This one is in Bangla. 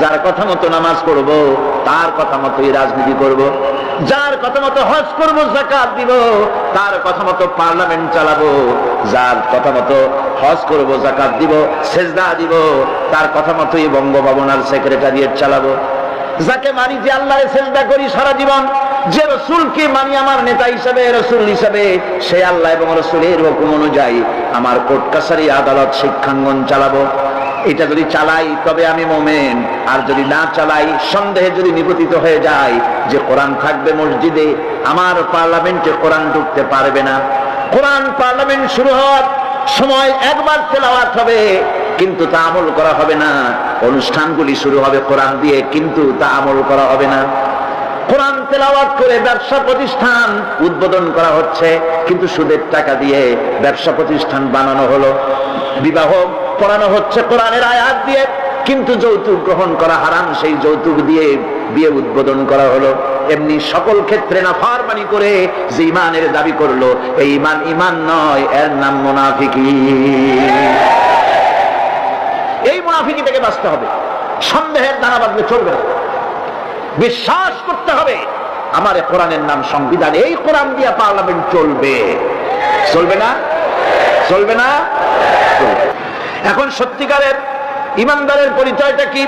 যার কথা মতো নামাজ পড়ব, তার কথা মতোই রাজনীতি করব, যার কথা মতো হজ করব, জাকাত দিব, তার কথা মতো পার্লামেন্ট চালাবো, যার কথা মতো হজ করব, জাকাত দিব, সেজদা দিব, তার কথা মতোই বঙ্গভবন আর সেক্রেটারিয়েট চালাবো। যাকে মানি যে আল্লাহরে সেজদা করি সারা জীবন, যে রসুলকে মানি আমার নেতা হিসাবে, রসুল হিসাবে, সে আল্লাহ এবং রসুলের হুকুম অনুযায়ী আমার কোর্ট কাছারি আদালত শিক্ষাঙ্গন চালাবো। এটা যদি চালাই, তবে আমি মোমেন। আর যদি না চালাই, সন্দেহে যদি নিপতিত হয়ে যায় যে কোরআন থাকবে মসজিদে, আমার পার্লামেন্টে কোরআন ঢুকতে পারবে না। কোরআন পার্লামেন্ট শুরু হওয়ার সময় একবার তেলাওয়াত হবে, কিন্তু তা আমল করা হবে না। অনুষ্ঠানগুলি শুরু হবে কোরআন দিয়ে, কিন্তু তা আমল করা হবে না। কোরআন তেলাওয়াত করে ব্যবসা প্রতিষ্ঠান উদ্বোধন করা হচ্ছে, কিন্তু সুদের টাকা দিয়ে ব্যবসা প্রতিষ্ঠান বানানো হলো। বিবাহ পড়ানো হচ্ছে কোরআনের আয়াত দিয়ে, কিন্তু যৌতুক গ্রহণ করা হারাম, সেই যৌতুক দিয়ে বিয়ে উদ্বোধন করা হলো। এমনি সকল ক্ষেত্রে না ফারমানি করে যে ইমানের দাবি করল, এই ইমান ইমান নয়, এর নাম মোনাফিকি। এই মুনাফিকি থেকে বাঁচতে হবে। সন্দেহের দানা বাঁধলে চলবে না। বিশ্বাস করতে হবে, আমার কোরআনের নাম সংবিধান, এই কোরআন দিয়ে পার্লামেন্ট চলবে। চলবে না? চলবে না? চলবে। এখন সত্যিকারের ইমানদারের পরিচয়টা কি?